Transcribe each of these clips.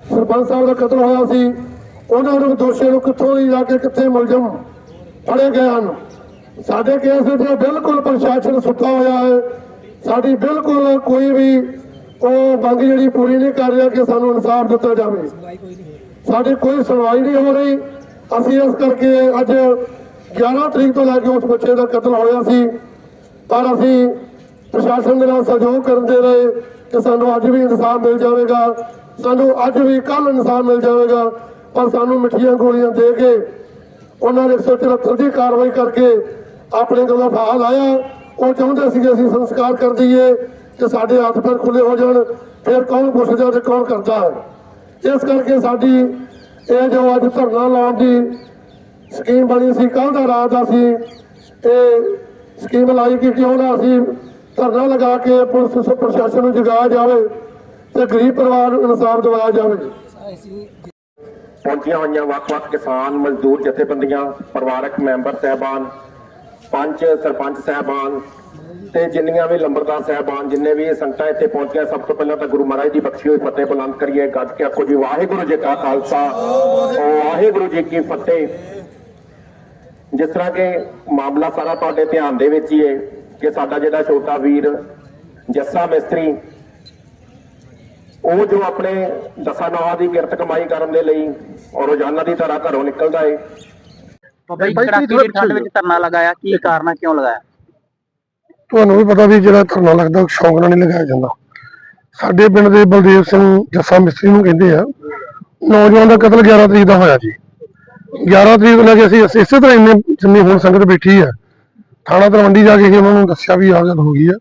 ਸਰਪੰਚ ਸਾਹਿਬ ਦਾ ਕਤਲ ਹੋਇਆ ਸੀ। ਉਹਨਾਂ ਨੂੰ ਦੋਸ਼ੀਆਂ ਨੂੰ ਕਿੱਥੋਂ ਦੀ ਜਾ ਕੇ ਕਿੱਥੇ ਮੁਲਜ਼ਮ ਫੜੇ ਗਏ ਹਨ? ਸਾਡੇ ਕੇਸ ਵਿੱਚ ਬਿਲਕੁਲ ਪ੍ਰਸ਼ਾਸਨ ਸੁੱਤਾ ਹੋਇਆ ਹੈ। ਸਾਡੀ ਬਿਲਕੁਲ ਕੋਈ ਵੀ ਉਹ ਮੰਗ ਜਿਹੜੀ ਪੂਰੀ ਨਹੀਂ ਕਰ ਰਿਹਾ ਕਿ ਸਾਨੂੰ ਇਨਸਾਫ ਦਿੱਤਾ ਜਾਵੇ। ਸਾਡੀ ਕੋਈ ਸੁਣਵਾਈ ਨਹੀਂ ਹੋ ਰਹੀ। ਅਸੀਂ ਇਸ ਕਰਕੇ ਅੱਜ 11 ਤਰੀਕ ਤੋਂ ਲੈ ਕੇ ਉਸ ਬੱਚੇ ਦਾ ਕਤਲ ਹੋਇਆ ਸੀ। ਪਰ ਅਸੀਂ ਪ੍ਰਸ਼ਾਸਨ ਦੇ ਨਾਲ ਸਹਿਯੋਗ ਕਰਦੇ ਰਹੇ ਕਿ ਸਾਨੂੰ ਅੱਜ ਵੀ ਇਨਸਾਫ ਮਿਲ ਜਾਵੇਗਾ। ਸਾਨੂੰ ਅੱਜ ਵੀ ਕੱਲ ਇਨਸਾਫ ਮਿਲ ਜਾਵੇਗਾ। ਪਰ ਸਾਨੂੰ ਮਿੱਠੀਆਂ ਗੋਲੀਆਂ ਦੇ ਕੇ ਉਹਨਾਂ ਨੇ 174 ਦੀ ਕਾਰਵਾਈ ਕਰਕੇ ਆਪਣੇ ਕੋਲੋਂ ਫਾਹਾ ਲਾਇਆ। ਉਹ ਚਾਹੁੰਦੇ ਸੀ ਕਿ ਅਸੀਂ ਸੰਸਕਾਰ ਕਰ ਦਈਏ ਕਿ ਸਾਡੇ ਹੱਥ ਪੈਰ ਖੁੱਲੇ ਹੋ ਜਾਣ, ਫਿਰ ਕੌਣ ਪੁੱਛਦਾ ਤੇ ਕੌਣ ਕਰਦਾ? ਹੈ ਇਸ ਕਰਕੇ ਸਾਡੀ ਇਹ ਜੋ ਅੱਜ ਧਰਨਾ ਲਾਉਣ ਦੀ ਸਕੀਮ ਬਣੀ ਸੀ ਕੱਲ ਦਾ ਰਾਤ ਅਸੀਂ ਇਹ ਸਕੀਮ ਲਾਈ ਕਿ ਕਿਉਂ ਨਾ ਅਸੀਂ ਧਰਨਾ ਲਗਾ ਕੇ ਪੁਲਿਸ ਪ੍ਰਸ਼ਾਸਨ ਨੂੰ ਜਗਾਇਆ ਜਾਵੇ ਤੇ ਗਰੀਬ ਪਰਿਵਾਰ ਨੂੰ ਇਨਸਾਫ ਦਿਵਾਇਆ ਜਾਵੇ। ਪਹੁੰਚੀਆਂ ਹੋਈਆਂ ਵੱਖ-ਵੱਖ ਕਿਸਾਨ, ਮਜ਼ਦੂਰ, ਜਥੇਬੰਦੀਆਂ, ਪਰਿਵਾਰਕ ਮੈਂਬਰ, ਸਹਿਬਾਨ ਪੰਚ ਸਰਪੰਚ ਸਹਿਬਾਨ ਤੇ ਜਿੰਨੀਆਂ ਵੀ ਲੰਬਰਦਾਰ ਸਹਿਬਾਨ, ਜਿੰਨੇ ਵੀ ਇਹ ਸੰਗਤਾਂ ਇੱਥੇ ਪਹੁੰਚੀਆਂ, ਸਭ ਤੋਂ ਪਹਿਲਾਂ ਤਾਂ ਗੁਰੂ ਮਹਾਰਾਜ ਦੀ ਬਖਸ਼ੀ ਹੋਈ ਫਤਿਹ ਬੁਲੰਦ ਕਰੀਏ, ਗੱਜ ਕੇ ਆਖੋ ਜੀ, ਵਾਹਿਗੁਰੂ ਜੀ ਕਾ ਖਾਲਸਾ, ਵਾਹਿਗੁਰੂ ਜੀ ਕੀ ਫਤਿਹ। ਜਿਸ ਤਰ੍ਹਾਂ ਕਿ ਮਾਮਲਾ ਸਾਰਾ ਤੁਹਾਡੇ ਧਿਆਨ ਦੇ ਵਿੱਚ ਹੀ ਹੈ ਕਿ ਸਾਡਾ ਜਿਹੜਾ ਛੋਟਾ ਵੀਰ ਜੱਸਾ ਮਿਸਤਰੀ, ਉਹ ਜੋ ਆਪਣੇ ਦਸਾਂ ਨੌਹਾਂ ਦੀ ਕਿਰਤ ਕਮਾਈ ਕਰਨ ਦੇ ਲਈ ਔਰ ਰੋਜ਼ਾਨਾ ਦੀ ਤਰ੍ਹਾਂ ਘਰੋਂ ਨਿਕਲਦਾ ਏ ਬਾਬਾ ਜੀ ਕੜਾਕੇ ਦੀ ਠੰਡ ਵਿੱਚ ਧਰਨਾ ਲਗਾਇਆ ਕੀ ਕਾਰਨ ਹੈ ਕਿਉਂ ਲਗਾਇਆ? ਤੁਹਾਨੂੰ ਵੀ ਪਤਾ ਵੀ ਜਿਹੜਾ ਧਰਨਾ ਲੱਗਦਾ ਉਹ ਸ਼ੌਂਕ ਨਾਲ ਨਹੀਂ ਲਗਾਇਆ ਜਾਂਦਾ। ਸਾਡੇ ਪਿੰਡ ਦੇ ਬਲਦੇਵ ਸਿੰਘ ਜੱਸਾ ਮਿਸਤਰੀ ਨੂੰ ਕਹਿੰਦੇ ਆ ਨੌਜਵਾਨ ਦਾ ਕਤਲ 11 ਤਰੀਕ ਦਾ ਹੋਇਆ ਜੀ। 11 ਤਰੀਕ ਨੂੰ ਲੈ ਕੇ ਅਸੀਂ ਇਸੇ ਤਰ੍ਹਾਂ ਇੰਨੇ ਜਿੰਨੀ ਹੁਣ ਸੰਗਤ ਬੈਠੀ ਆ ਥਾਣਾ ਤਲਵੰਡੀ ਜਾ ਕੇ ਅਸੀਂ ਉਹਨਾਂ ਨੂੰ ਦੱਸਿਆ ਵੀ ਆਹ ਗੱਲ ਹੋ ਗਈ ਆ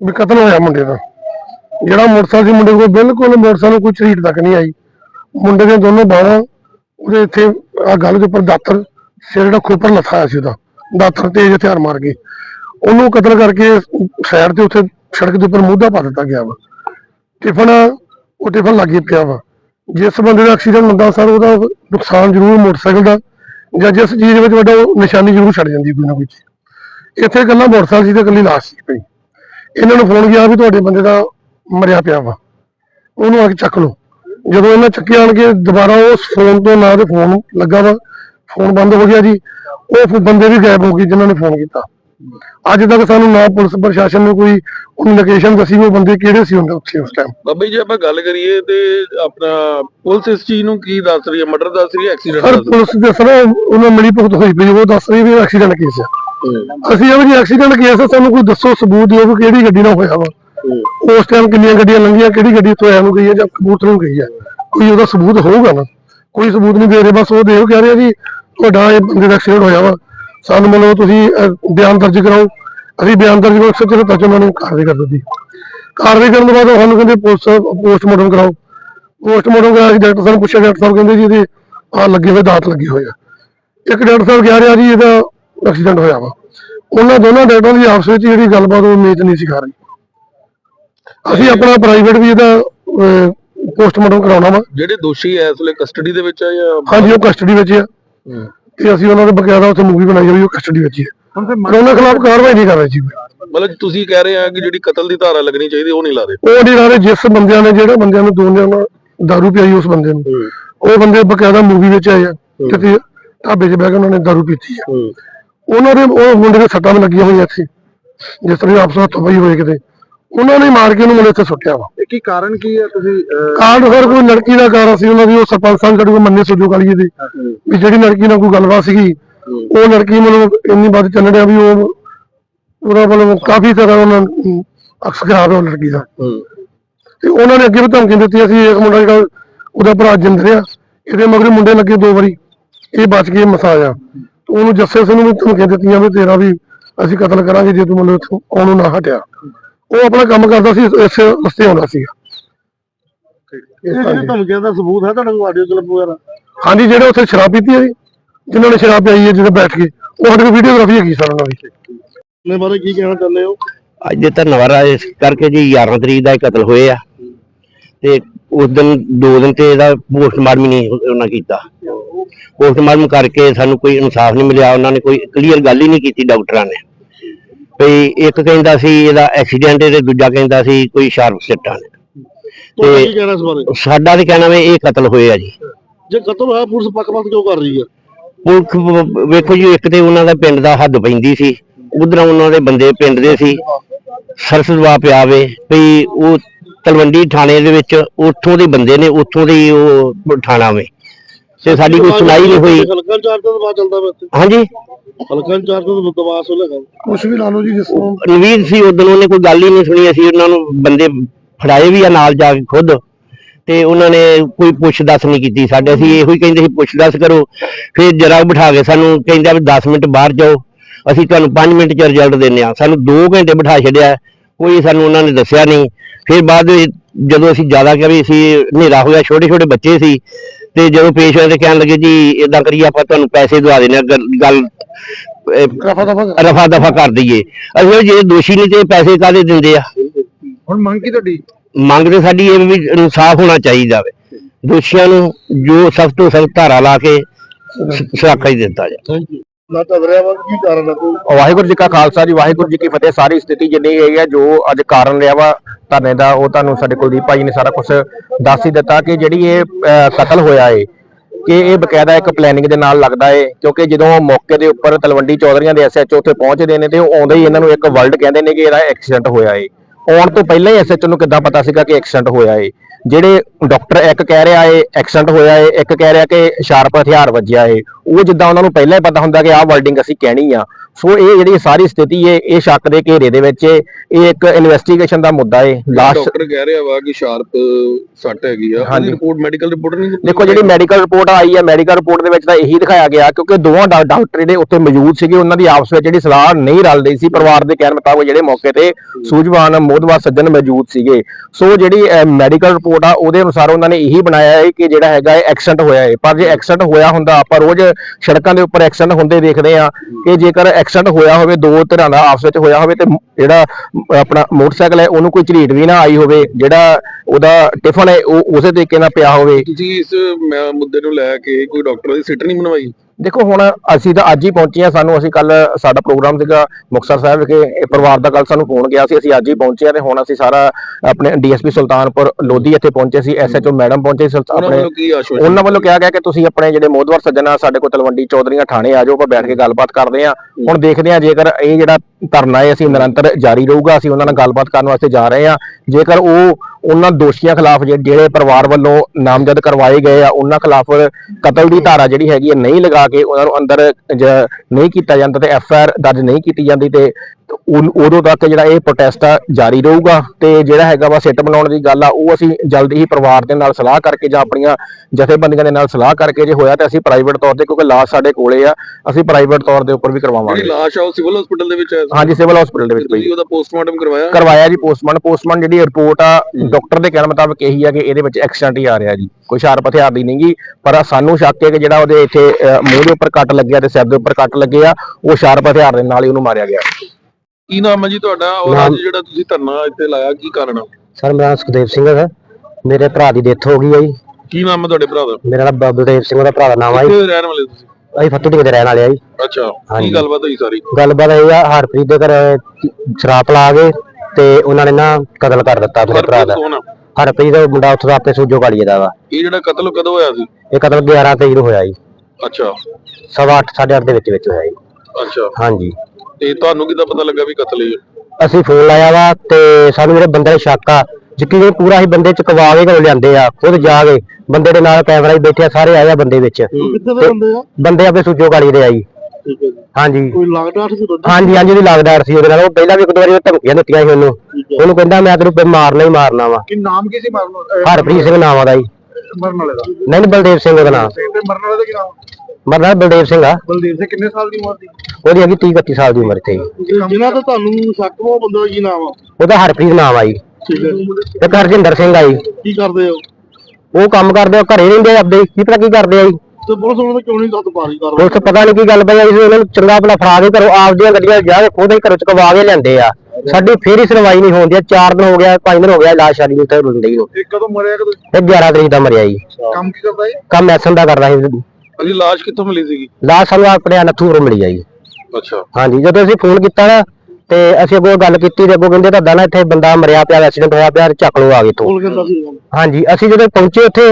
ਵੀ ਕਤਲ ਹੋਇਆ ਮੁੰਡੇ ਦਾ। ਜਿਹੜਾ ਮੋਟਰਸਾਈਕਲ ਸੀ ਮੁੰਡੇ ਕੋਲ ਬਿਲਕੁਲ ਮੋਟਰਸਾਈਕਲ ਨੂੰ ਕੋਈ ਝਰੀਟ ਤੱਕ ਨਹੀਂ ਆਈ। ਮੁੰਡੇ ਦੇ ਦੋਨੋਂ ਬਾਹਾਂ ਉਹਦੇ ਇੱਥੇ ਆ ਗੱਲ ਦੇ ਉੱਪਰ ਦਾਤਰ ਸਿਰ ਜਿਹੜਾ ਖੋਪਰ ਲੱਥਾ ਆਇਆ ਸੀ ਉਹਦਾ, ਦਾਤਰ ਤੇਜ਼ ਹਥਿਆਰ ਮਾਰ ਕੇ। ਉਹਨੂੰ ਕਤਲ ਕਰਕੇ ਸਾਈਡ ਤੇ ਉੱਥੇ ਸੜਕ ਦੇ ਉੱਪਰ ਮੋਢਾ ਪਾ ਦਿੱਤਾ ਗਿਆ ਵਾ। ਟਿਫਨ, ਉਹ ਟਿਫਨ ਲੱਗੇ ਪਿਆ ਵਾ। ਜਿਸ ਬੰਦੇ ਦਾ ਐਕਸੀਡੈਂਟ ਹੁੰਦਾ ਸਰ, ਉਹਦਾ ਨੁਕਸਾਨ ਜ਼ਰੂਰ ਮੋਟਰਸਾਈਕਲ ਦਾ ਜਾਂ ਜਿਸ ਚੀਜ਼ ਵਿੱਚ ਵੱਡਾ ਨਿਸ਼ਾਨੀ ਜ਼ਰੂਰ ਛੱਡ ਜਾਂਦੀ ਕੋਈ ਨਾ ਕੋਈ ਇੱਥੇ ਇਕੱਲਾ ਮੋਟਰਸਾਈਕਲ ਸੀ ਤੇ ਇਕੱਲੀ ਲਾਸ਼ ਸੀ ਪਈ ਇਹਨਾਂ ਨੂੰ ਫੋਨ ਗਿਆ ਵੀ ਤੁਹਾਡੇ ਬੰਦੇ ਦਾ ਮਰਿਆ ਪਿਆ ਵਾ। ਉਹਨੂੰ ਆ ਕੇ ਚੱਕ ਲਓ। ਜਦੋਂ ਇਹਨਾਂ ਚੱਕਿਆ ਆਣ ਕੇ ਦੁਬਾਰਾ ਉਸ ਫੋਨ ਤੋਂ ਨਾ ਤੇ ਫੋਨ ਲੱਗਾ ਵਾ ਫੋਨ ਬੰਦ ਹੋ ਗਿਆ ਜੀ ਉਹ ਬੰਦੇ ਵੀ ਗਾਇਬ ਹੋ ਗਏ ਜਿਨ੍ਹਾਂ ਨੇ ਫੋਨ ਕੀਤਾ। ਅੱਜ ਤੱਕ ਸਾਨੂੰ ਨਾ ਪੁਲਿਸ ਪ੍ਰਸ਼ਾਸਨ ਨੇ ਕੋਈ ਉਹਨੂੰ ਲੋਕੇਸ਼ਨ ਦੱਸੀ ਉਹ ਬੰਦੇ ਕਿਹੜੇ ਸੀ ਹੁੰਦੇ ਉੱਥੇ ਉਸ ਟਾਈਮ ਬਾਬਾ ਜੀ ਜੇ ਆਪਾਂ ਗੱਲ ਕਰੀਏ ਤੇ ਆਪਣਾ ਪੁਲਿਸ ਇਸ ਚੀਜ਼ ਨੂੰ ਕੀ ਦੱਸ ਰਹੀ ਹੈ? ਮਰਡਰ ਦੱਸ ਰਹੀ ਹੈ ਐਕਸੀਡੈਂਟ ਸਰ ਦੱਸ ਰਹੀ ਪੁਲਿਸ ਦੇ ਸਰ ਉਹਨਾਂ ਮਿਲੀ ਭੁਗਤ ਹੋਈ ਪਈ ਉਹ ਦੱਸ ਰਹੀ ਵੀ ਐਕਸੀਡੈਂਟ ਕੇਸ ਹੈ। ਅਸੀਂ ਇਹ ਵੀ ਐਕਸੀਡੈਂਟ ਕੇਸ ਸਾਨੂੰ ਕੋਈ ਦੱਸੋ ਸਬੂਤ ਦਿਓ ਵੀ ਕਿਹੜੀ ਗੱਡੀ ਨਾਲ ਹੋਇਆ ਵਾ। ਉਸ ਟਾਈਮ ਕਿੰਨੀਆਂ ਗੱਡੀਆਂ ਲੰਘੀਆਂ, ਕਿਹੜੀ ਗੱਡੀ ਤੋਂ ਐਨੂੰ ਗਈ ਹੈ ਜਾਂ ਕਬੂਤਰ ਨੂੰ ਗਈ ਹੈ? ਕੋਈ ਉਹਦਾ ਸਬੂਤ ਹੋਊਗਾ ਨਾ? ਕੋਈ ਸਬੂਤ ਨਹੀਂ ਦੇ ਰਹੇ, ਬਸ ਉਹ ਦੇਓ ਕਹਿ ਰਹੇ ਜੀ ਤੁਹਾਡਾ ਇਹ ਬੰਦੇ ਦਾ ਐਕਸੀਡੈਂਟ ਹੋਇਆ ਵਾ। ਸਾਨੂੰ ਮਤਲਬ ਤੁਸੀਂ ਬਿਆਨ ਦਰਜ ਕਰਾਓ। ਅਸੀਂ ਬਿਆਨ ਦਰਜ ਕਰਕੇ ਸੱਚੇ ਤੱਕ ਉਹਨਾਂ ਨੂੰ ਕਾਰਵਾਈ ਕਰ ਦਿੱਤੀ। ਕਾਰਵਾਈ ਕਰਨ ਤੋਂ ਬਾਅਦ ਸਾਨੂੰ ਕਹਿੰਦੇ ਪੁਲਿਸ, ਪੋਸਟਮਾਰਟਮ ਕਰਾਓ। ਪੋਸਟਮਾਰਟਮ ਕਰਾ ਕੇ ਡਾਕਟਰ ਸਾਹਿਬ ਨੂੰ ਪੁੱਛਿਆ, ਡਾਕਟਰ ਸਾਹਿਬ ਕਹਿੰਦੇ ਜੀ ਇਹਦੇ ਆ ਲੱਗੇ ਹੋਏ ਦਾਤ ਲੱਗੇ ਹੋਏ ਆ। ਇੱਕ ਡਾਕਟਰ ਸਾਹਿਬ ਕਹਿ ਰਿਹਾ ਜੀ ਇਹਦਾ ਐਕਸੀਡੈਂਟ ਹੋਇਆ ਵਾ। ਉਹਨਾਂ ਦੋਨਾਂ ਡਾਕਟਰਾਂ ਦੀ ਆਪਸ ਵਿੱਚ ਜਿਹੜੀ ਗੱਲਬਾਤ ਉਹ ਮੇਚ ਨਹੀਂ ਸੀ ਕਰ ਰਹੀ। ਅਸੀਂ ਆਪਣਾ ਪ੍ਰਾਈਵੇਟ ਵੀ ਇਹਦਾ ਪੋਸਟਮਾਰਟਮ ਕਰਾਉਣਾ ਵਾ। ਜਿਹੜੇ ਦੋਸ਼ੀ ਐ ਇਸ ਵੇਲੇ ਕਸਟਡੀ ਦੇ ਵਿੱਚ ਆ ਜਾਂ ਹਾਂਜੀ ਉਹ ਕਸਟਡੀ ਵਿੱਚ ਆ। ਤੇ ਅਸੀਂ ਉਹਨਾਂ ਦੇ ਬਕਾਇਦਾ ਉੱਥੇ ਮੂਵੀ ਬਣਾਈ ਹੋਈ ਉਹ ਕਸਟਡੀ ਵਿੱਚ ਹੀ ਆ। ਪਰ ਉਹਨਾਂ ਖਿਲਾਫ ਕਾਰਵਾਈ ਨਹੀਂ ਕਰ ਰਹੇ ਜੀ। ਮਤਲਬ ਤੁਸੀਂ ਕਹਿ ਰਹੇ ਆ ਕਿ ਜਿਹੜੀ ਕਤਲ ਦੀ ਧਾਰਾ ਲੱਗਣੀ ਚਾਹੀਦੀ ਉਹ ਨਹੀਂ ਲਾ ਰਹੇ। ਉਹ ਨਹੀਂ ਰਹੇ ਜਿਸ ਬੰਦਿਆਂ ਨੇ ਜਿਹੜੇ ਬੰਦਿਆਂ ਨੂੰ ਦੋਨਿਆਂ ਨਾਲ ਦਾਰੂ ਪਿਆਈ ਉਸ ਬੰਦੇ ਨੂੰ। ਉਹ ਬੰਦੇ ਬਕਾਇਦਾ ਮੂਵੀ ਵਿੱਚ ਆਏ ਆ ਕਿਤੇ ਢਾਬੇ 'ਚ ਬਹਿ ਕੇ ਉਹਨਾਂ ਨੇ ਦਾਰੂ ਪੀਤੀ ਆ। ਉਹਨਾਂ ਦੇ ਉਹ ਮੁੰਡੇ ਦੇ ਸੱਟਾਂ ਵੀ ਲੱਗੀਆਂ ਹੋਈਆਂ ਇੱਥੇ। ਜਿਸ ਤਰ੍ਹਾਂ ਆਪਸ ਵਿੱਚ ਹੋਏ ਕਿਤੇ। ਉਹਨਾਂ ਨੇ ਮਾਰ ਕੇ ਉਹਨੂੰ ਇੱਥੇ ਸੁੱਟਿਆ ਵਾ। ਕੀ ਕਾਰਨ ਕੀ ਹੈ ਤੁਸੀਂ ਕਾਰਨ ਫਿਰ ਕੋਈ ਲੜਕੀ ਦਾ ਕਾਰਨ ਸੀ ਉਹਨਾਂ ਦੀ ਉਹ ਸਰਪੰਚ ਸਾਹਿਬ ਸਾਡੇ ਕੋਲ ਮੰਨੇ ਸੁਜੋ ਕਾਲੀਏ ਦੇ। ਵੀ ਜਿਹੜੀ ਲੜਕੀ ਨਾਲ ਕੋਈ ਗੱਲਬਾਤ ਸੀਗੀ ਉਹ ਲੜਕੀ ਮਤਲਬ ਇੰਨੀ ਵੱਧ ਚੱਲ ਰਿਹਾ ਵੀ ਉਹ ਉਹਦਾ ਮਤਲਬ ਕਾਫੀ ਤਰ੍ਹਾਂ ਉਹਨਾਂ ਨੂੰ ਅਕਸ ਖਰਾਬ ਹੈ ਉਹ ਲੜਕੀ ਦਾ। ਤੇ ਉਹਨਾਂ ਨੇ ਅੱਗੇ ਵੀ ਧਮਕੀ ਦਿੱਤੀ ਅਸੀਂ ਇੱਕ ਮੁੰਡਾ ਜਿਹੜਾ ਉਹਦਾ ਭਰਾ ਜਿੰਦਰ ਆ ਇਹਦੇ ਮਗਰ ਮੁੰਡੇ ਲੱਗੇ ਦੋ ਵਾਰੀ ਇਹ ਬਚ ਕੇ ਮਸਾਇਆ। ਤੇ ਉਹਨੂੰ ਜੱਸੇ ਸਿੰਘ ਨੂੰ ਵੀ ਧਮਕੀਆਂ ਦਿੱਤੀਆਂ ਵੀ ਤੇਰਾ ਵੀ ਅਸੀਂ ਕਤਲ ਕਰਾਂਗੇ ਜੇ ਤੂੰ ਮਤਲਬ ਇੱਥੋਂ ਆਉਣੋਂ ਨਾ ਹਟਿਆ। ਉਹ ਆਪਣਾ ਕੰਮ ਕਰਦਾ ਸੀ ਇਸ ਰਸਤੇ ਆਉਂਦਾ ਸੀ ਇਹ ਜਿਹੜੀ ਧਮਕੀਆਂ ਦਾ ਸਬੂਤ ਹੈ ਤੁਹਾਡੇ ਕੋਲ ਆਡੀਓ ਕਲਿੱਪ ਵਗੈਰਾ? ਹਾਂਜੀ ਜਿਹੜੇ ਉੱਥੇ ਸ਼ਰਾਬ ਪੀਤੀ ਹੈ ਜੀ ਜਿਨ੍ਹਾਂ ਨੇ ਸ਼ਰਾਬ ਪਿਆਈ ਹੈ ਜਿਹੜੇ ਬੈਠ ਕੇ। ਉਹ ਸਾਡੇ ਕੋਲ ਵੀਡੀਓਗ੍ਰਾਫੀ ਹੈਗੀ ਸਰ ਉਹਨਾਂ ਦੀ ਨੇ ਬਾਰੇ ਕੀ ਕਹਿਣਾ ਚਾਹੁੰਦੇ ਹੋ? ਅੱਜ ਦੇ ਧੰਨਵਾਦ ਆ ਇਸ ਕਰਕੇ ਜੀ 11 ਤਰੀਕ ਦਾ ਇਹ ਕਤਲ ਹੋਏ ਆ। ਤੇ ਉਸ ਦਿਨ ਦੋ ਦਿਨ ਤੇ ਇਹਦਾ ਪੋਸਟਮਾਰਟਮ ਨਹੀਂ ਉਹਨਾਂ ਕੀਤਾ। ਪੋਸਟਮਾਰਟਮ ਕਰਕੇ ਸਾਨੂੰ ਕੋਈ ਇਨਸਾਫ ਨਹੀਂ ਮਿਲਿਆ ਉਹਨਾਂ ਨੇ ਕੋਈ ਕਲੀਅਰ ਗੱਲ ਹੀ ਨਹੀਂ ਕੀਤੀ ਡਾਕਟਰਾਂ ਨੇ। ਭਈ ਇੱਕ ਕਹਿੰਦਾ ਸੀ ਇਹਦਾ ਐਕਸੀਡੈਂਟ ਹੈ ਤੇ ਦੂਜਾ ਕਹਿੰਦਾ ਸੀ ਕੋਈ ਸ਼ਾਰਪ ਸੱਟਾਂ ਨੇ। ਤੇ- ਕੀ ਕਹਿਣਾ ਇਸ ਬਾਰੇ? ਸਾਡਾ ਤੇ ਕਹਿਣਾ ਵੀ ਇਹ ਕਤਲ ਹੋਏ ਆ ਜੀ। ਜੇ ਕਤਲ ਹੋਇਆ ਪੁਲਿਸ ਪੱਖ-ਪੱਖ ਕਿਉਂ ਕਰ ਰਹੀ ਹੈ ਪੁਲਖ ਵ- ਵੇਖੋ ਜੀ ਇੱਕ ਤੇ ਉਹਨਾਂ ਦਾ ਪਿੰਡ ਦਾ ਹੱਦ ਪੈਂਦੀ ਸੀ ਉਧਰੋਂ ਉਹਨਾਂ ਦੇ ਬੰਦੇ ਪਿੰਡ ਦੇ ਸੀ। ਸਰਸਦਵਾ ਪਿਆ ਵੇ ਵੀ ਉਹ ਤਲਵੰਡੀ ਥਾਣੇ ਦੇ ਵਿੱਚ ਉੱਥੋਂ ਦੇ ਬੰਦੇ ਨੇ ਉੱਥੋਂ ਦੇ ਉਹ ਥਾਣਾ ਵੇ। ਤੇ ਸਾਡੀ ਕੋਈ ਸੁਣਾਈ ਨਹੀਂ ਹੋਈ। ਹਲਕਾ ਚਾਰ ਤੋਂ ਬਾਅਦ ਚੱਲਦਾ ਇੱਥੇ। ਹਾਂਜੀ? ਹਲਕਾ ਚਾਰ ਤੋਂ ਬਕਵਾਸ ਹੋ ਲਗਾ ਕੁਛ ਵੀ ਲਾ ਲਓ ਜੀ ਜਿਸ ਤਰ੍ਹਾਂ ਨਵੀਦ ਸੀ ਉਦੋਂ ਉਹਨੇ ਕੋਈ ਗੱਲ ਹੀ ਨਹੀਂ ਸੁਣੀ ਅਸੀਂ ਉਹਨਾਂ ਨੂੰ ਬੰਦੇ ਫੜਾਏ ਵੀ ਆ ਨਾਲ ਜਾ ਕੇ ਖੁਦ। ਤੇ ਉਹਨਾਂ ਨੇ ਕੋਈ ਪੁੱਛ ਦੱਸ ਨਹੀਂ ਕੀਤੀ ਸਾਡੇ ਅਸੀਂ ਇਹੋ ਹੀ ਕਹਿੰਦੇ ਸੀ ਪੁੱਛ ਦੱਸ ਕਰੋ। ਫਿਰ ਜਰਾ ਬਿਠਾ ਕੇ ਸਾਨੂੰ ਕਹਿੰਦਾ ਵੀ 10 ਮਿੰਟ ਬਾਹਰ ਜਾਓ। ਅਸੀਂ ਤੁਹਾਨੂੰ 5 ਮਿੰਟ ਚ ਰਿਜ਼ਲਟ ਦਿੰਨੇ ਆ ਸਾਨੂੰ 2 ਘੰਟੇ ਬਿਠਾ ਛੱਡਿਆ। ਕੋਈ ਸਾਨੂੰ ਉਹਨਾਂ ਨੇ ਦੱਸਿਆ ਨਹੀਂ। ਫਿਰ ਬਾਅਦ ਵਿੱਚ ਜਦੋਂ ਅਸੀਂ ਜ਼ਿਆਦਾ ਕਿਹਾ ਵੀ ਅਸੀਂ ਹਨੇਰਾ ਹੋਇਆ ਛੋਟੇ ਛੋਟੇ ਬੱਚੇ ਸੀ ਤੇ ਜਦੋਂ ਪੇਸ਼ ਹੋਏ ਤੇ ਕਹਿਣ ਲੱਗੇ ਜੀ ਇਦਾਂ ਕਰੀਏ ਆਪਾਂ ਤੁਹਾਨੂੰ ਪੈਸੇ ਦਵਾ ਦਿੰਨੇ ਆ ਗੱਲ- ਰਫਾ ਦਫਾ ਰਫਾ ਦਫਾ ਕਰ ਦਈਏ। ਅਸੀਂ ਜੇ ਦੋਸ਼ੀ ਨੇ ਤੇ ਪੈਸੇ ਕਾਹਦੇ ਦਿੰਦੇ ਆ? ਹੁਣ ਮੰਗ ਕੀ ਤੁਹਾਡੀ? ਮੰਗ ਤੇ ਸਾਡੀ ਇਹ ਵੀ ਇਨਸਾਫ ਹੋਣਾ ਚਾਹੀਦਾ ਵੇ। ਦੋਸ਼ੀਆਂ ਨੂੰ ਜੋ ਸਖਤ ਤੋਂ ਸਖਤ ਧਾਰਾ ਲਾ ਕੇ ਸੁਰੱਖਿਆ ਹੀ ਦਿੱਤਾ ਜਾਏ। ਥੈਂਕ ਯੂ ਰਿਹਾ ਵਾ ਕੀ ਕਾਰਨ ਹੈ ਕੋਈ? ਵਾਹਿਗੁਰੂ ਜੀ ਕਾ ਖਾਲਸਾ ਜੀ ਵਾਹਿਗੁਰੂ ਜੀ ਕੀ ਫਤਿਹ। ਸਾਰੀ ਸਥਿਤੀ ਜਿੰਨੀ ਹੈਗੀ ਹੈ ਜੋ ਅੱਜ ਕਾਰਨ ਰਿਹਾ ਵਾ ਧਰਨੇ ਦਾ ਉਹ ਤੁਹਾਨੂੰ ਸਾਡੇ ਕੁਲਦੀਪ ਭਾਈ ਨੇ ਸਾਰਾ ਕੁਝ ਦੱਸ ਹੀ ਦਿੱਤਾ ਕਿ ਜਿਹੜੀ ਇਹ ਅਹ, ਕਤਲ ਹੋਇਆ ਏ ਕਿ ਇਹ ਬਕਾਇਦਾ ਇੱਕ ਪਲੈਨਿੰਗ ਦੇ ਨਾਲ ਲੱਗਦਾ ਏ ਕਿਉਂਕਿ ਜਦੋਂ ਮੌਕੇ ਦੇ ਉੱਪਰ ਤਲਵੰਡੀ ਚੌਧਰੀਆਂ ਦੇ ਐਸਐਚਓ ਉੱਥੇ ਪਹੁੰਚਦੇ ਨੇ ਤੇ ਉਹ ਆਉਂਦੇ ਹੀ ਇਹਨਾਂ ਨੂੰ ਇੱਕ ਵਰਲਡ ਕਹਿੰਦੇ ਨੇ ਕਿ ਇਹਦਾ ਐਕਸੀਡੈਂਟ ਹੋਇਆ ਏ। ਆਉਣ ਤੋਂ ਪਹਿਲਾਂ ਹੀ ਐਸਐਚਓ ਨੂੰ ਕਿੱਦਾਂ ਪਤਾ ਸੀਗਾ ਕਿ ਐਕਸੀਡੈਂਟ ਹੋਇਆ ਏ। ਜਿਹੜੇ ਡਾਕਟਰ ਇੱਕ ਕਹਿ ਰਿਹਾ ਏ ਐਕਸੀਡੈਂਟ ਹੋਇਆ ਏ, ਇੱਕ ਕਹਿ ਰਿਹਾ ਕਿ ਸ਼ਾਰਪ ਹਥਿਆਰ ਵੱਜਿਆ ਏ, ਉਹ ਜਿੱਦਾਂ ਉਹਨਾਂ ਨੂੰ ਪਹਿਲਾਂ ਹੀ ਪਤਾ ਹੁੰਦਾ ਕਿ ਆਹ ਵਰਡਿੰਗ ਅਸੀਂ ਕਹਿਣੀ ਆ। ਸੋ ਇਹ ਜਿਹੜੀ ਸਾਰੀ ਸਥਿਤੀ ਏ ਇਹ ਸ਼ੱਕ ਦੇ ਘੇਰੇ ਦੇ ਵਿੱਚ ਏ ਇਹ ਇੱਕ ਇਨਵੈਸਟੀਗੇਸ਼ਨ ਦਾ ਮੁੱਦਾ ਏ ਲਾਸਟ ਡਾਕਟਰ ਕਹਿ ਰਿਹਾ ਵਾ ਕਿ ਸ਼ਾਰਪ ਸੱਟ ਹੈਗੀ ਆ ਹਾਂਜੀ। ਉਹਦੀ ਰਿਪੋਰਟ ਮੈਡੀਕਲ ਰਿਪੋਰਟ ਨਹੀਂ ਦੇਖੋ ਜਿਹੜੀ ਮੈਡੀਕਲ ਰਿਪੋਰਟ ਆਈ ਹੈ ਮੈਡੀਕਲ ਰਿਪੋਰਟ ਦੇ ਵਿੱਚ ਤਾਂ ਇਹੀ ਦਿਖਾਇਆ ਗਿਆ ਕਿਉਂਕਿ ਦੋਵਾਂ ਡਾ- ਡਾਕਟਰ ਜਿਹੜੇ ਉੱਥੇ ਮੌਜੂਦ ਸੀਗੇ ਉਹਨਾਂ ਦੀ ਆਪਸ ਵਿੱਚ ਜਿਹੜੀ ਸਲਾਹ ਨਹੀਂ ਰਲ ਰਹੀ ਸੀ ਪਰਿਵਾਰ ਦੇ ਕਹਿਣ ਮੁਤਾਬਕ ਜਿਹੜੇ ਮੌਕੇ ਤੇ ਸੂਝਵਾਨ ਮੋਦਵਾਰ ਸੱਜਣ ਮੌਜੂਦ ਸੀਗੇ। ਸੋ ਜਿਹੜੀ ਮੈਡੀਕਲ ਰਿਪੋਰਟ ਆ ਉਹਦੇ ਅਨੁਸਾਰ ਉਹਨਾਂ ਨੇ ਇਹੀ ਬਣਾਇਆ ਹੈ ਕਿ ਜਿਹੜਾ ਹੈਗਾ ਇਹ ਐਕਸੀਡੈਂਟ ਹੋਇਆ ਹੈ ਪਰ ਜੇ ਐਕਸੀਡੈਂਟ ਹੋਇਆ ਹੁੰਦਾ ਆਪਾਂ ਰੋਜ਼ ਸੜਕਾਂ ਦੇ ਉੱਪਰ ਐਕਸੀਡੈਂਟ ਹੁੰਦੇ ਦੇਖਦੇ ਆ ਕਿ ਜੇਕਰ ਐਕਸੀਡੈਂਟ ਹੋਇਆ ਹੋਵੇ, ਦੋ ਧਿਰਾਂ ਦਾ ਆਪਸ ਵਿੱਚ ਹੋਇਆ ਹੋਵੇ ਤੇ ਜਿਹੜਾ ਆਪਣਾ ਮੋਟਰਸਾਈਕਲ ਹੈ, ਉਹਨੂੰ ਕੋਈ ਝਰੀਟ ਵੀ ਨਾ ਆਈ ਹੋਵੇ, ਜਿਹੜਾ ਉਹਦਾ ਟਿਫਨ ਹੈ, ਉਹ ਉਸੇ ਤਰੀਕੇ ਨਾਲ ਪਿਆ ਹੋਵੇ। ਤੁਸੀਂ ਇਸ ਮੁੱਦੇ ਨੂੰ ਲੈ ਕੇ ਕੋਈ ਡਾਕਟਰ ਦੀ ਸਿੱਟ ਨਹੀਂ ਬਣਵਾਈ? ਦੇਖੋ ਹੁਣ ਅਸੀਂ ਤਾਂ ਅੱਜ ਹੀ ਪਹੁੰਚੇ ਆ ਸਾਨੂੰ ਅਸੀਂ ਕੱਲ ਸਾਡਾ ਪ੍ਰੋਗਰਾਮ ਸੀਗਾ ਮੁਕਤਸਰ ਸਾਹਿਬ ਵਿਖੇ। ਪਰਿਵਾਰ ਦਾ ਕੱਲ ਸਾਨੂੰ ਫੋਨ ਗਿਆ ਸੀ। ਅਸੀਂ ਅੱਜ ਹੀ ਪਹੁੰਚੇ ਆ ਤੇ ਹੁਣ ਅਸੀਂ ਸਾਰਾ ਆਪਣੇ ਡੀਐਸਪੀ ਸੁਲਤਾਨਪੁਰ ਲੋਧੀ ਇੱਥੇ ਪਹੁੰਚੇ ਸੀ। ਐਸਐਚਓ ਮੈਡਮ ਪਹੁੰਚੇ ਸੀ ਆਪਣੇ ਉਹਨਾਂ ਵੱਲੋਂ ਕਿਹਾ ਗਿਆ ਕਿ ਤੁਸੀਂ ਆਪਣੇ ਜਿਹੜੇ ਮੋਦਵਰ ਸੱਜਣ ਸਾਡੇ ਕੋਲ ਤਲਵੰਡੀ ਚੌਧਰੀਆਂ ਥਾਣੇ ਆ ਜਾਓ ਆਪਾਂ ਬੈਠ ਕੇ ਗੱਲਬਾਤ ਕਰਦੇ ਆ ਹੁਣ ਦੇਖਦੇ ਆ ਜੇਕਰ ਇਹ ਜਿਹੜਾ ਧਰਨਾ ਹੈ ਅਸੀਂ ਨਿਰੰਤਰ ਜਾਰੀ ਰਹੂਗਾ ਅਸੀਂ ਉਹਨਾਂ ਨਾਲ ਗੱਲਬਾਤ ਕਰਨ ਵਾਸਤੇ ਜਾ ਰਹੇ ਆ ਜੇਕਰ ਉਹ ਉਹਨਾਂ ਦੋਸ਼ੀਆਂ ਖਿਲਾਫ ਜਿਹੜੇ ਪਰਿਵਾਰ ਵੱਲੋਂ ਨਾਮਜ਼ਦ ਕਰਵਾਏ ਗਏ ਆ ਉਹਨਾਂ ਖਿਲਾਫ ਕਤਲ ਦੀ ਧਾਰਾ ਜਿਹੜੀ ਹੈਗੀ ਹੈ ਨਹੀਂ ਲਗਾ ਕੇ ਉਹਨਾਂ ਨੂੰ ਅੰਦਰ ਨਹੀਂ ਕੀਤਾ ਜਾਂਦਾ ਤੇ ਐਫ ਆਰ ਦਰਜ ਨਹੀਂ ਕੀਤੀ ਜਾਂਦੀ ਤੇ ਉਦੋਂ ਤੱਕ ਜਿਹੜਾ ਇਹ ਪ੍ਰੋਟੈਸਟ ਆ ਜਾਰੀ ਰਹੂਗਾ ਤੇ ਜਿਹੜਾ ਹੈਗਾ ਵਾ ਸਿੱਟ ਬਣਾਉਣ ਦੀ ਗੱਲ ਆ ਉਹ ਅਸੀਂ ਜਲਦੀ ਹੀ ਪਰਿਵਾਰ ਦੇ ਨਾਲ ਸਲਾਹ ਕਰਕੇ ਜਾਂ ਆਪਣੀਆਂ ਜਥੇਬੰਦੀਆਂ ਦੇ ਨਾਲ ਸਲਾਹ ਕਰਕੇ ਜੇ ਹੋਇਆ ਤਾਂ ਅਸੀਂ ਪ੍ਰਾਈਵੇਟ ਤੌਰ ਤੇ ਕਿਉਂਕਿ ਲਾਸ਼ ਸਾਡੇ ਕੋਲੇ ਆ ਅਸੀਂ ਪ੍ਰਾਈਵੇਟ ਤੌਰ ਦੇ ਉੱਪਰ ਵੀ ਕਰਵਾਵਾਂਗੇ। ਲਾਸ਼ ਆ ਉਹ ਸਿਵਲ ਹਸਪੀਟਲ ਦੇ ਵਿੱਚ ਹੈ ਹਾਂਜੀ ਸਿਵਲ ਹਸਪੀਟਲ ਦੇ ਵਿੱਚ ਪਈ ਉਹਦਾ ਪੋਸਟਮਾਰਟਮ ਕਰਵਾਇਆ? ਕਰਵਾਇਆ ਜੀ ਪੋਸਟਮਾਰਟਮ ਪੋਸਟਮਾਰਟਮ ਜਿਹੜੀ ਰਿਪੋਰਟ ਆ ਡਾਕਟਰ ਦੇ ਕਹਿਣ ਮੁਤਾਬਕ ਇਹੀ ਆ ਕਿ ਇਹਦੇ ਵਿੱਚ ਐਕਸੀਡੈਂਟ ਹੀ ਆ ਰਿਹਾ ਜੀ। ਕੋਈ ਸ਼ਾਰਪ ਹਥਿਆਰ ਦੀ ਨਹੀਂਗੀ ਪਰ ਸਾਨੂੰ ਸ਼ੱਕ ਹੈ ਕਿ ਜਿਹੜਾ ਉਹਦੇ ਇੱਥੇ ਮੂੰਹ ਦੇ ਉੱਪਰ ਕੱਟ ਲੱਗਿਆ ਤੇ ਸਿਰ ਦੇ ਉੱਪਰ ਕੱਟ ਲੱਗੇ ਆ ਉਹ ਸ਼ਾਰਪ ਹਥਿਆਰ ਦੇ ਨਾਲ ਹੀ ਉਹਨੂੰ ਮਾਰਿਆ ਗਿਆ। ਕੀ ਨਾਮ ਹੈ ਜੀ ਤੁਹਾਡਾ? ਔਰ ਅੱਜ ਜਿਹੜਾ ਤੁਸੀਂ ਧਰਨਾ ਇੱਥੇ ਲਾਇਆ ਕੀ ਕਾਰਨ ਆ? ਸਰ ਮੇਰਾ ਸੁਖਦੇਵ ਸਿੰਘ ਹੈ। ਮੇਰੇ ਭਰਾ ਦੀ ਡੈਥ ਹੋ ਗਈ ਹੈ ਜੀ। ਕੀ ਨਾਮ ਹੈ ਤੁਹਾਡੇ ਭਰਾ ਦਾ? ਮੇਰਾ ਨਾਮ ਬਬਲਦੇਵ ਸਿੰਘ ਦਾ ਭਰਾ ਦਾ ਨਾਮ ਹੈ ਦੇ ਰਹਿਣ ਵਾਲੇ ਤੁਸੀਂ? ਅਸੀਂ ਫੱਤੂ ਦੇ ਰਹਿਣ ਵਾਲੇ ਆ ਜੀ। ਅੱਛਾ। ਕੀ ਗੱਲਬਾਤ ਹੋਈ ਸਾਰੀ? ਗੱਲਬਾਤ ਇਹ ਆ ਹਰਪ੍ਰੀਤ ਦੇ ਘਰ ਸ਼ਰਾਪ ਲਾ ਕੇ ਤੇ ਉਹਨਾਂ ਨੇ ਨਾ ਕਤਲ ਕਰ ਦਿੱਤਾ ਮੇਰੇ ਭਰਾ ਦਾ। ਹਰਪ੍ਰੀਤ ਕੌਣ ਆ? ਹਰਪ੍ਰੀਤ ਦਾ ਮੁੰਡਾ ਉੱਥੋਂ ਦਾ ਆਪੇ ਸੂਜੋ ਕਾਲੀਏ ਦਾ ਵਾ। ਇਹ ਜਿਹੜਾ ਕਤਲ ਕਦੋਂ ਹੋਇਆ ਸੀ? ਇਹ ਕਤਲ 11 ਤਰੀਕ ਨੂੰ ਹੋਇਆ ਜੀ। ਅੱਛਾ। ਸਵਾ ਅੱਠ, ਸਾਢੇ 8 ਦੇ ਵਿੱਚ ਵਿੱਚ ਹੋਇਆ ਜੀ। ਅੱਛਾ। ਹਾਂਜੀ। ਤੇ ਤੁਹਾਨੂੰ ਕਿੱਦਾਂ ਪਤਾ ਲੱਗਾ ਵੀ ਕਤਲ ਹੀ ਹੈ ਅਸੀਂ ਫੋਨ ਲਾਇਆ ਵਾ ਤੇ ਸਾਨੂੰ ਜਿਹੜੇ ਬੰਦੇ ਦਾ ਸ਼ੱਕ ਆ ਯਕੀਨ ਪੂਰਾ ਹੀ ਬੰਦੇ ਚਕਵਾ ਕੇ ਘਰੋਂ ਲਿਆਂਦੇ ਆ ਖੁਦ ਜਾ ਕੇ। ਬੰਦੇ ਦੇ ਨਾਲ ਕੈਮਰਾ ਹੀ ਬੈਠਿਆ ਸਾਰੇ ਆਏ ਆ ਬੰਦੇ ਵਿੱਚ। ਕਿੱਥੇ ਦੇ ਬੰਦੇ ਆ? ਬੰਦੇ ਆਪੇ ਸੂਜੋ ਕਾਲੀ ਦੇ ਆਈ ਠੀਕ ਹੈ ਜੀ। ਹਾਂਜੀ। ਕੋਈ ਲੱਗਦਾ ਸੀ ਰੋਜ਼ ਹਾਂਜੀ ਹਾਂਜੀ ਉਹਦੀ ਲੱਗਦਾਰ ਸੀ ਉਹਦੇ ਨਾਲ। ਉਹ ਪਹਿਲਾਂ ਵੀ ਇੱਕ ਦੋ ਵਾਰੀ ਉਹ ਧਮਕੀਆਂ ਦਿੱਤੀਆਂ ਸੀ ਉਹਨੂੰ। ਉਹਨੂੰ ਕਹਿੰਦਾ ਮੈਂ ਤੈਨੂੰ ਮਾਰਨਾ ਹੀ ਮਾਰਨਾ ਵਾ। ਕੀ ਨਾਮ ਕੀ ਸੀ ਮਰਨ ਹਰਪ੍ਰੀਤ ਸਿੰਘ ਨਾਮ ਆਦਾ ਜੀ। ਮਰਨ ਵਾਲੇ ਦਾ। ਨਹੀਂ ਨਹੀਂ, ਬਲਦੇਵ ਸਿੰਘ ਉਹਦਾ ਨਾਮ। ਤੇ ਮਰਨ ਵਾਲੇ ਦਾ ਕੀ ਨਾਮ? ਮੇਰਾ ਨਾਮ ਬਲਦੇਵ ਸਿੰਘ ਆ। ਬਲਦੇਵ ਸਿੰਘ ਕਿੰਨੇ ਸਾਲ ਦੀ ਉਮਰ ਦੀ? ਉਹਦੀ ਹੈਗੀ 30 31 ਸਾਲ ਦੀ ਉਮਰ ਤੇ ਜਿਨ੍ਹਾਂ ਤੋਂ ਤੁਹਾਨੂੰ ਸ਼ੱਕ ਵਾ ਉਹ ਬੰਦੇ ਕੀ ਨਾਮ ਆ? ਉਹਦਾ ਹਰਪ੍ਰੀਤ ਨਾਮ ਆ ਜੀ। ਠੀਕ ਹੈ। ਤੇ ਹਰਜਿੰਦਰ ਸਿੰਘ ਆ ਜੀ। ਕੀ ਕਰਦੇ ਹੋ? ਉਹ ਕੰਮ ਕਰਦੇ ਆ ਘਰੇ ਰਹਿੰਦੇ ਆ ਆਪਦੇ। ਕੀ ਪਤਾ ਕੀ ਕਰਦੇ ਆ ਜੀ। ਤੇ ਪੁਲਿਸ ਉਹਨਾਂ ਦਾ ਕਿਉਂ ਨਹੀਂ ਦੱਸ ਪਾਰੀ ਕਰ ਪੁਲਿਸ ਪਤਾ ਨਹੀਂ ਕੀ ਗੱਲ ਪਈ ਆ ਜੀ ਉਹਨਾਂ ਨੂੰ ਚੰਗਾ ਆਪਣਾ ਫੜਾ ਕੇ ਘਰੋਂ ਆਪਦੀਆਂ ਗੱਡੀਆਂ ਜਾ ਕੇ ਖੁਦ ਹੀ ਘਰੋਂ ਚਕਵਾ ਕੇ ਲਿਆਂਦੇ ਆ। ਸਾਡੀ ਫੇਰ ਹੀ ਸੁਣਵਾਈ ਨਹੀਂ ਆ 4 ਦਿਨ ਹੋ ਗਿਆ 5 ਦਿਨ ਹੋ ਗਿਆ ਲਾਸ਼ ਨੂੰ ਤੇ ਰੁੰਦੇ ਨੂੰ। ਇਹ ਕਦੋਂ ਮਰਿਆ ਕਦੋਂ? ਤੇ 11 ਤਰੀਕ ਦਾ ਮਰਿਆ ਜੀ। ਕੰਮ ਕੀ ਕਰਦਾ ਹੈ ਕੰਮ ਐਸਨ ਦਾ ਕਰਦਾ ਸੀ। ਅਜੀ ਲਾਸ਼ ਕਿੱਥੋਂ ਮਿਲੀ ਸੀਗੀ? ਲਾਸ਼ ਸਾਨੂੰ ਆਪਣੇ ਨੱਥੂ ਤੋਂ ਮਿਲੀ ਆ ਜੀ। ਅੱਛਾ। ਹਾਂਜੀ ਜਦੋਂ ਅਸੀਂ ਫੋਨ ਕੀਤਾ ਨਾ ਤੇ ਅਸੀਂ ਅੱਗੋਂ ਗੱਲ ਕੀਤੀ ਤੇ ਅੱਗੋਂ ਕਹਿੰਦੇ ਤੁਹਾਡਾ ਨਾ ਇੱਥੇ ਬੰਦਾ ਮਰਿਆ ਪਿਆ ਐਕਸੀਡੈਂਟ ਹੋਇਆ ਪਿਆ ਚੱਕ ਲਓ ਆ ਗਏ ਤੋਂ ਹਾਂਜੀ ਅਸੀਂ ਜਦੋਂ ਪਹੁੰਚੇ ਉੱਥੇ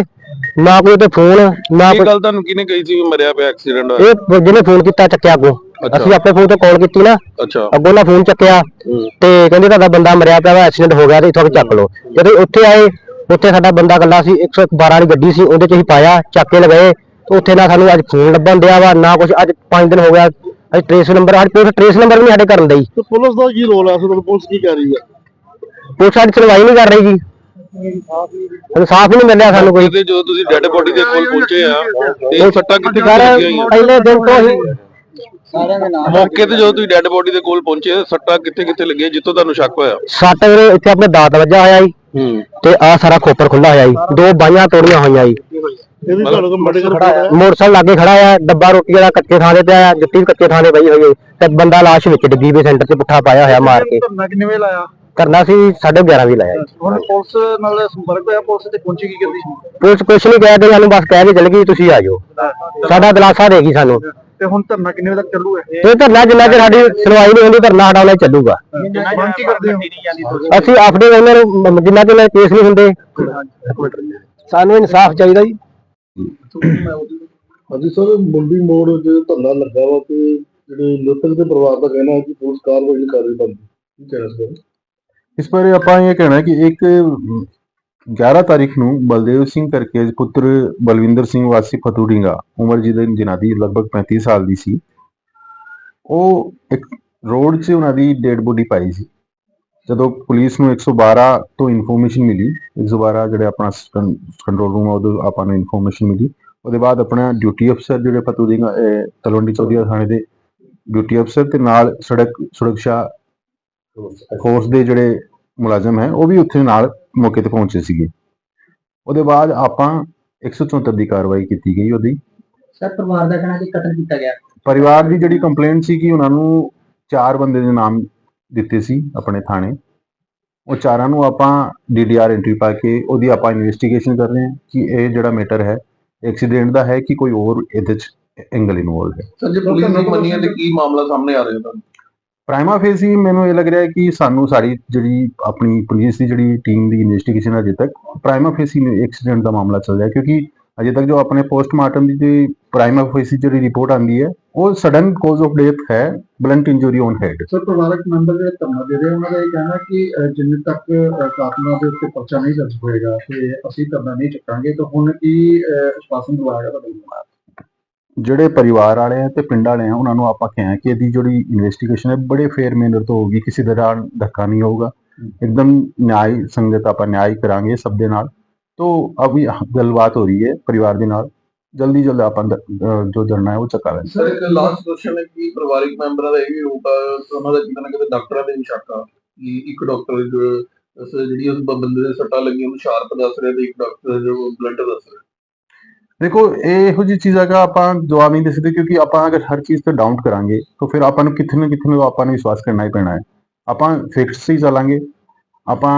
ਨਾ ਕੋਈ ਤੇ ਫੋਨ ਨਾ ਇਹ ਕੋਈ ਗੱਲ ਤੁਹਾਨੂੰ ਕਿਹਨੇ ਕਹੀ ਸੀ ਵੀ ਮਰਿਆ ਪਿਆ ਐਕਸੀਡੈਂਟ ਹੋਇਆ? ਇਹ ਜਿਹਨੇ ਫੋਨ ਕੀਤਾ ਚੱਕਿਆ ਅੱਗੋਂ। ਅਸੀਂ ਆਪਣੇ ਫੋਨ ਤੋਂ ਕਾਲ ਕੀਤੀ ਨਾ। ਅੱਛਾ। ਅੱਗੋਂ ਨਾ ਫੋਨ ਚੱਕਿਆ ਤੇ ਕਹਿੰਦੇ ਤੁਹਾਡਾ ਬੰਦਾ ਮਰਿਆ ਪਿਆ ਵਾ ਐਕਸੀਡੈਂਟ ਹੋ ਗਿਆ ਤੇ ਇੱਥੋਂ ਆ ਕੇ ਚੱਕ ਲਓ। ਜਦੋਂ ਉੱਥੇ ਆਏ ਉੱਥੇ ਸਾਡਾ ਬੰਦਾ ਇਕੱਲਾ ਸੀ 112 ਵਾਲੀ ਗੱਡੀ ਸੀ ਉਹਦੇ ਚ ਅਸੀਂ ਪਾਇਆ ਚੱਕ ਕੇ ਲਗਾਏ। ਤੇ ਉੱਥੇ ਨਾ ਸਾਨੂੰ ਅੱਜ ਫੋਨ ਲੱਭਣ ਦਿਆ ਵਾ ਨਾ ਕੁਝ ਅੱਜ 5 ਦਿਨ ਹੋ ਗਿਆ ਅੱਜ ਟ੍ਰੇਸ ਨੰਬਰ ਸਾਡੇ ਪੁਲਿਸ ਟ੍ਰੇਸ ਨੰਬਰ ਵੀ ਨਹੀਂ ਸਾਡੇ ਕਰਨ ਦਈ ਤੇ ਪੁਲਿਸ ਦਾ ਕੀ ਰੋਲ ਆ? ਅਸਲ ਪੁਲਿਸ ਕੀ ਕਰ ਰਹੀ ਹੈ ਪੁਲਿਸ ਸਾਡੀ ਸੁਣਵਾਈ ਨਹੀਂ ਕਰ ਰਹੀ ਜੀ। ਇਨਸਾਫ ਨਹੀਂ ਮਿਲਿਆ ਸਾਨੂੰ ਕੋਈ। ਤੇ ਜਦੋਂ ਤੁਸੀਂ ਡੈੱਡ ਬੋਡੀ ਦੇ ਕੋਲ ਪਹੁੰਚੇ ਆ ਇਹ ਸੱਟਾਂ ਕਿੱਥੇ ਕਿੱਥੇ ਲੱਗੀਆਂ ਪਹਿਲੇ ਦਿਨ ਤੋਂ ਹੀ। ਮੌਕੇ ਤੇ ਜਦੋਂ ਤੁਸੀਂ ਡੈੱਡ ਬੋਡੀ ਦੇ ਕੋਲ ਪਹੁੰਚੇ ਸੱਟਾਂ ਕਿੱਥੇ ਕਿੱਥੇ ਲੱਗੀਆਂ ਜਿੱਥੋਂ ਤੁਹਾਨੂੰ ਸ਼ੱਕ ਹੋਇਆ? ਸੱਟ ਵੀਰੇ ਇੱਥੇ ਆਪਣੇ ਦਾਤ ਵੱਜਾ ਹੋਇਆ ਜੀ। ਤੇ ਆ ਸਾਰਾ ਖੋਪਰ ਖੁੱਲਾ ਹੋਇਆ ਜੀ। ਦੋ ਬਾਹਾਂ ਤੋੜੀਆਂ ਹੋਈਆਂ ਜੀ। ਮੋਟਰਸਾਈਕਲ ਲਾਗੇ ਖੜਾ ਆ ਡੱਬਾ ਰੋਟੀ ਵਾਲਾ ਕੱਚੇ ਥਾਂ ਤੇ ਪਿਆ ਆ ਜੁੱਤੀ ਕੱਚੇ ਥਾਂ ਤੇ ਪਈ ਹੋਈ ਤੇ ਬੰਦਾ ਲਾਸ਼ ਵਿੱਚ ਡਿੱਗੀ ਵੀ ਸੈਂਟਰ 'ਚ ਪੁੱਠਾ ਪਾਇਆ ਹੋਇਆ ਮਾਰ ਕੇ। ਕਿੰਨੇ ਵੇ ਲਾਇਆ ਕਰਨਾ ਸੀ 11:30 ਵੀ ਲਾਇਆ ਜੀ। ਹੁਣ ਪੁਲਿਸ ਨਾਲ ਸੰਪਰਕ ਹੋਇਆ ਪੁਲਿਸ ਤੇ ਪਹੁੰਚੀ ਕੀ ਕਹਿੰਦੀ? ਪੁਲਿਸ ਕੁਛ ਨਹੀਂ ਕਹਿ ਕੇ ਸਾਨੂੰ ਬਸ ਕਹਿ ਕੇ ਚਲ ਗਈ ਤੁਸੀਂ ਆ ਜਾਓ। ਸਾਡਾ ਦਿਲਾਸਾ ਦੇਗੀ ਸਾਨੂੰ। ਤੇ ਹੁਣ ਧਰਨਾ ਕਿੰਨੇ ਵਜੇ ਤੱਕ ਚੱਲੂਗਾ ਤੇ ਧਰਨਾ ਜਿੰਨਾ ਚਿਰ ਸਾਡੀ ਸੁਣਵਾਈ ਨਹੀਂ ਹੁੰਦੀ ਧਰਨਾ ਉਹਨਾਂ ਹੀ ਚੱਲੂਗਾ। ਮੰਗ ਕੀ ਕਰਦੇ ਹੋ? ਅਸੀਂ ਆਪਣੇ ਉਹਨਾਂ ਨੂੰ ਮ- ਜਿੰਨਾ ਚਿਰ ਕੇਸ ਨਹੀਂ ਹੁੰਦੇ। ਸਾਨੂੰ ਇਨਸਾਫ ਚਾਹੀਦਾ ਜੀ। ਹਾਂਜੀ ਸਰ ਮੁੰਡੀ ਮੋੜ ਤੇ ਧੰਦਾ ਲੱਗਾ ਵਾ ਤੇ ਜਿਹੜੇ ਲੋਕਲ ਦੇ ਪਰਿਵਾਰ ਦਾ ਕਹਿਣਾ ਹੈ ਕਿ ਪੁਲਿਸ ਕਾਰਵਾਈ ਨਹੀਂ ਕਰ ਰਹੀ ਬੰਦੀ। ਕੀ ਕਹਿਣਾ ਸਰ? ਇਸ ਬਾਰੇ ਆਪਾਂ ਇਹ ਕਹਿਣਾ ਕਿ ਇੱਕ ਅਮ, 11 ਤਾਰੀਖ ਨੂੰ ਬਲਦੇਵ ਸਿੰਘ ਕਰਕੇ ਪੁੱਤਰ ਬਲਵਿੰਦਰ ਸਿੰਘ ਵਾਸੀ ਫਤੂੜਿੰਗਾ ਉਮਰ ਜਿਹਦੇ ਜਿਨ੍ਹਾਂ ਲਗਭਗ 35 ਸਾਲ ਦੀ ਸੀ ਉਹ ਇੱਕ ਰੋਡ 'ਚ ਉਹਨਾਂ ਦੀ ਡੈਡ ਬੋਡੀ ਪਾਈ ਸੀ। ਜਦੋਂ ਪੁਲਿਸ ਨੂੰ 112 ਤੋਂ ਇਨਫੋਰਮੇਸ਼ਨ ਮਿਲੀ 112 ਜਿਹੜੇ ਆਪਣਾ ਕੰਟਰੋਲ ਰੂਮ ਆ ਉਹਦੇ ਆਪਾਂ ਨੂੰ ਇਨਫੋਰਮੇਸ਼ਨ ਮਿਲੀ। ਉਹਦੇ ਬਾਅਦ ਆਪਣਾ ਡਿਊਟੀ ਅਫਸਰ ਜਿਹੜੇ ਫਤੂੜਿੰਗਾ ਤਲਵੰਡੀ ਚੌਧਰੀ ਥਾਣੇ ਦੇ ਡਿਊਟੀ ਅਫਸਰ ਤੇ ਨਾਲ ਸੜਕ ਸੁਰੱਖਿਆ ਫੋਰਸ ਦੇ ਜਿਹੜੇ ਮੁਲਾਜ਼ਮ ਹੈ ਉਹ ਵੀ ਉੱਥੇ ਨਾਲ ਮੌਕੇ ਤੇ ਪਹੁੰਚੇ ਸੀਗੇ। ਉਹਦੇ ਬਾਅਦ ਆਪਾਂ 174 ਦੀ ਕਾਰਵਾਈ ਕੀਤੀ ਗਈ ਉਹਦੀ। ਸਰ ਪਰਿਵਾਰ ਦਾ ਕਹਿਣਾ ਕਿ ਕਤਲ ਕੀਤਾ ਗਿਆ। ਪਰਿਵਾਰ ਦੀ ਜਿਹੜੀ ਕੰਪਲੇਂਟ ਸੀ ਕਿ ਉਹਨਾਂ ਨੂੰ ਚਾਰ ਬੰਦੇ ਦੇ ਨਾਮ ਦਿੱਤੇ ਸੀ ਆਪਣੇ ਥਾਣੇ। ਉਹ ਚਾਰਾਂ ਨੂੰ ਆਪਾਂ ਡੀਡੀਆਰ ਐਂਟਰੀ ਪਾ ਕੇ ਉਹਦੀ ਆਪਾਂ ਇਨਵੈਸਟੀਗੇਸ਼ਨ ਕਰ ਰਹੇ ਹਾਂ ਕਿ ਇਹ ਜਿਹੜਾ ਮੈਟਰ ਹੈ ਐਕਸੀਡੈਂਟ ਦਾ ਹੈ ਕਿ ਕੋਈ ਹੋਰ ਇਹਦੇ ਚ ਐਂਗਲ ਇਨਵੋਲਵ ਹੈ। ਸਰ ਜੇ ਪੁਲਿਸ ਨੇ ਮੰਨੀਆਂ ਤੇ ਕੀ ਮਾਮਲਾ ਸਾਹਮਣੇ ਆ ਰਿਹਾ ਤੁਹਾਨੂੰ? ਪ੍ਰਾਈਮਾ ਫੇਸੀ ਮੈਨੂੰ ਇਹ ਲੱਗ ਰਿਹਾ ਹੈ ਕਿ ਸਾਨੂੰ ਸਾਰੀ ਜਿਹੜੀ ਆਪਣੀ ਪੁਲਿਸ ਦੀ ਜਿਹੜੀ ਟੀਮ ਦੀ ਇਨਵੈਸਟੀਗੇਸ਼ਨ ਅਜੇ ਤੱਕ ਪ੍ਰਾਈਮਾ ਫੇਸੀ ਐਕਸੀਡੈਂਟ ਦਾ ਮਾਮਲਾ ਚੱਲ ਰਿਹਾ ਕਿਉਂਕਿ ਅਜੇ ਤੱਕ ਜੋ ਆਪਣੇ ਪੋਸਟਮਾਰਟਮ ਦੀ ਜਿਹੜੀ ਪ੍ਰਾਈਮਾ ਫੇਸੀ ਜਿਹੜੀ ਰਿਪੋਰਟ ਆਂਦੀ ਹੈ ਉਹ ਸਡਨ ਕਾਜ਼ ਆਫ ਡੈਥ ਹੈ blunt injury on head sir ਪਰਿਵਾਰਕ ਮੈਂਬਰ ਜਿਹੜੇ ਧਰਨਾ ਦੇ ਰਹੇ ਉਹਨਾਂ ਦਾ ਇਹ ਕਹਿਣਾ ਕਿ ਜਿੰਨੇ ਤੱਕ ਕਾਤਲਾਂ ਦੇ ਉੱਤੇ ਪਰਚਾ ਨਹੀਂ ਦਰਜ ਹੋਏਗਾ ਤੇ ਅਸੀਂ ਧਰਨਾ ਨਹੀਂ ਚੁੱਕਾਂਗੇ ਤਾਂ ਹੁਣ ਕੀ ਅਹ, ਆਸ਼ਵਾਸਨ ਤੁਹਾਡੇ ਜਿਹੜੇ ਪਰਿਵਾਰ ਵਾਲੇ ਆ ਤੇ ਪਿੰਡ ਵਾਲੇ ਆ ਉਹਨਾਂ ਨੂੰ ਆਪਾਂ ਕਿਹਾ ਕਿ ਇਹਦੀ ਜਿਹੜੀ ਇਨਵੈਸਟੀਗੇਸ਼ਨ ਹੈ ਬੜੇ ਫੇਅਰ ਮੈਨਰ ਤੋਂ ਹੋਊਗੀ ਕਿਸੇ ਦੇ ਨਾਲ ਧੱਕਾ ਨਹੀਂ ਹੋਊਗਾ एकदम न्याय संगत ਆਪਾਂ न्याय ਕਰਾਂਗੇ ਸਭ ਦੇ ਨਾਲ तो अभी ਗੱਲਬਾਤ ਹੋ ਰਹੀ ਹੈ ਪਰਿਵਾਰ ਦੇ ਨਾਲ ਜਲਦੀ ਜਲਦੀ ਆਪਾਂ ਦ- ਅਹ ਜੋ ਧਰਨਾ ਹੈ ਉਹ ਚੱਕਾ ਲੈਂਦੇ ਸਰ ਇੱਕ ਲਾਸਟ ਕੁਐਸਚਨ ਹੈ ਕਿ ਪਰਿਵਾਰਿਕ ਮੈਂਬਰਾਂ ਦਾ ਇਹ ਵੀ ਰੂਪ ਆ ਕਿ ਉਹਨਾਂ ਦਾ ਕਿਤੇ ਨਾ ਕਿਤੇ ਡਾਕਟਰਾਂ ਦੇ ਵੀ ਸ਼ੱਕ ਆ ਕਿ ਇੱਕ ਡਾਕਟਰ ਜੋ ਉਸ ਜਿਹੜੀ ਉਸ ਬ- ਬੰਦੇ ਦੇ ਸੱਟਾਂ ਲੱਗੀਆਂ ਉਹਨੂੰ ਸ਼ਾਰਪ ਦੱਸ ਰਿਹਾ ਤੇ ਇੱਕ ਡਾਕਟਰ ਜੋ ਬਲੰਟ ਦੱਸ ਰਿਹਾ ਦੇਖੋ, ਇਹੋ ਜਿਹੀ ਚੀਜ਼ਾਂ ਦਾ ਆਪਾਂ ਜਵਾਬ ਨਹੀਂ ਦੇ ਸਕਦੇ ਕਿਉਂਕਿ ਆਪਾਂ ਅਗਰ ਹਰ ਚੀਜ਼ ਤੇ ਡਾਊਟ ਕਰਾਂਗੇ, ਤਾਂ ਫਿਰ ਆਪਾਂ ਨੂੰ ਕਿੱਥੇ ਨਾ ਕਿੱਥੇ ਨੂੰ ਆਪਾਂ ਨੂੰ ਵਿਸ਼ਵਾਸ ਕਰਨਾ ਹੀ ਪੈਣਾ ਹੈ। ਆਪਾਂ ਫੈਕਟਸ ਹੀ ਚੱਲਾਂਗੇ। ਆਪਾਂ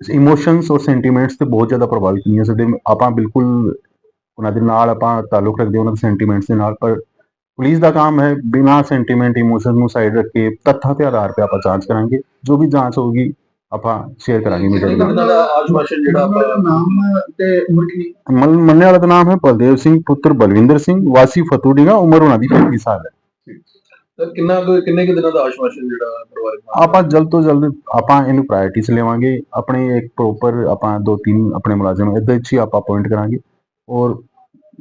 ਇਮੋਸ਼ਨਸ ਔਰ ਸੈਂਟੀਮੈਂਟਸ ਤੇ ਬਹੁਤ ਜ਼ਿਆਦਾ ਪ੍ਰਭਾਵਿਤ ਨਹੀਂ ਹੋ ਸਕਦੇ। ਆਪਾਂ ਬਿਲਕੁਲ ਉਹਨਾਂ ਦੇ ਨਾਲ ਆਪਾਂ ਤਾਲੁਕ ਰੱਖਦੇ ਹਾਂ, ਉਹਨਾਂ ਦੇ ਸੈਂਟੀਮੈਂਟਸ ਦੇ ਨਾਲ। ਪਰ ਪੁਲਿਸ ਦਾ ਕੰਮ ਹੈ, ਬਿਨਾਂ ਸੈਂਟੀਮੈਂਟ ਇਮੋਸ਼ਨ ਨੂੰ ਸਾਈਡ ਰੱਖ ਕੇ ਤੱਥਾਂ ਦੇ ਆਧਾਰ ਤੇ ਆਪਾਂ ਜਾਂਚ ਕਰਾਂਗੇ। ਜੋ ਵੀ ਜਾਂਚ ਹੋਊਗੀ ਆਪਾਂ ਸ਼ੇਅਰ ਕਰਾਂਗੇ ਮੀਡੀਆ ਦੇ ਨਾਲ। ਆਸ਼ਵਾਸਨ ਜਿਹੜਾ ਆਪਾਂ ਨਾਮ ਤੇ ਉਮਰ ਕਿੰਨੀ ਮਨ ਮੰਨਣੇ ਵਾਲਾ ਦਾ ਨਾਮ ਹੈ ਬਲਦੇਵ ਸਿੰਘ ਪੁੱਤਰ ਬਲਵਿੰਦਰ ਸਿੰਘ ਵਾਸੀ ਫਤੂੜੀਗਾ ਉਮਰ ਉਹਨਾਂ ਦੀ 35 ਸਾਲ ਹੈ। ਸਰ ਕਿੰਨਾ ਕੁ- ਕਿੰਨੇ ਕੁ ਦਿਨਾਂ ਦਾ ਆਸ਼ਵਾਸਨ ਜਿਹੜਾ ਪਰਿਵਾਰਿਕ ਆਪਾਂ ਜਲਦ ਤੋਂ ਜਲਦ ਆਪਾਂ ਇਹਨੂੰ ਪ੍ਰਾਇੋਰਟੀ 'ਚ ਲਵਾਂਗੇ। ਆਪਣੇ ਇੱਕ ਪ੍ਰੋਪਰ ਆਪਾਂ ਦੋ ਤਿੰਨ ਆਪਣੇ ਮੁਲਾਜ਼ਮ ਇਹਦੇ 'ਚ ਹੀ ਆਪਾਂ ਅਪਾਇੰਟ ਕਰਾਂਗੇ। ਔਰ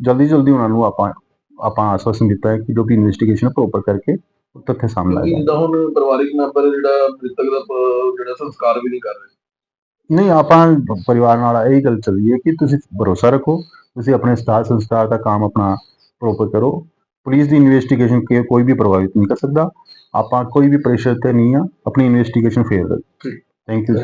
ਜਲਦੀ ਜਲਦੀ ਉਹਨਾਂ ਨੂੰ ਆਪਾਂ ਆਪਾਂ ਆਸ਼ਵਾਸਨ ਦਿੱਤਾ ਹੈ ਕਿ ਜੋ ਵੀ ਇਨਵੈਸਟੀਗੇਸ਼ਨ ਪ੍ਰੋਪਰ ਕਰਕੇ ਤੱਥ ਸਾਹਮਣੇ ਕਿਉਂਕਿ ਆਏਗਾ ਜਿੱਦਾਂ ਹੁਣ ਪਰਿਵਾਰਿਕ ਮੈਂਬਰ ਜਿਹੜਾ ਮ੍ਰਿਤਕ ਦਾ ਪ- ਜਿਹੜਾ ਸੰਸਕਾਰ ਵੀ ਨਹੀਂ ਕਰ ਰਹੇ। ਨਹੀਂ ਆਪਾਂ ਪਰਿਵਾਰ ਨਾਲ ਇਹੀ ਗੱਲ ਚੱਲੀ ਹੈ ਕਿ ਤੁਸੀਂ ਭਰੋਸਾ ਰੱਖੋ ਤੁਸੀਂ ਆਪਣੇ ਸਟਾਰ ਸੰਸਕਾਰ ਦਾ ਕੰਮ ਆਪਣਾ ਪ੍ਰੋਪਰ ਕਰੋ। ਪੁਲਿਸ ਦੀ ਇਨਵੈਸਟੀਗੇਸ਼ਨ ਕੋਈ ਵੀ ਪ੍ਰਭਾਵਿਤ ਨਹੀਂ ਕਰ ਸਕਦਾ। ਆਪਾਂ ਕੋਈ ਵੀ ਪ੍ਰੈਸ਼ਰ ਤੇ ਨਹੀਂ ਆ ਆਪਣੀ ਇਨਵੈਸਟੀਗੇਸ਼ਨ ਫੇਰ ਥੈਂਕ ਯੂ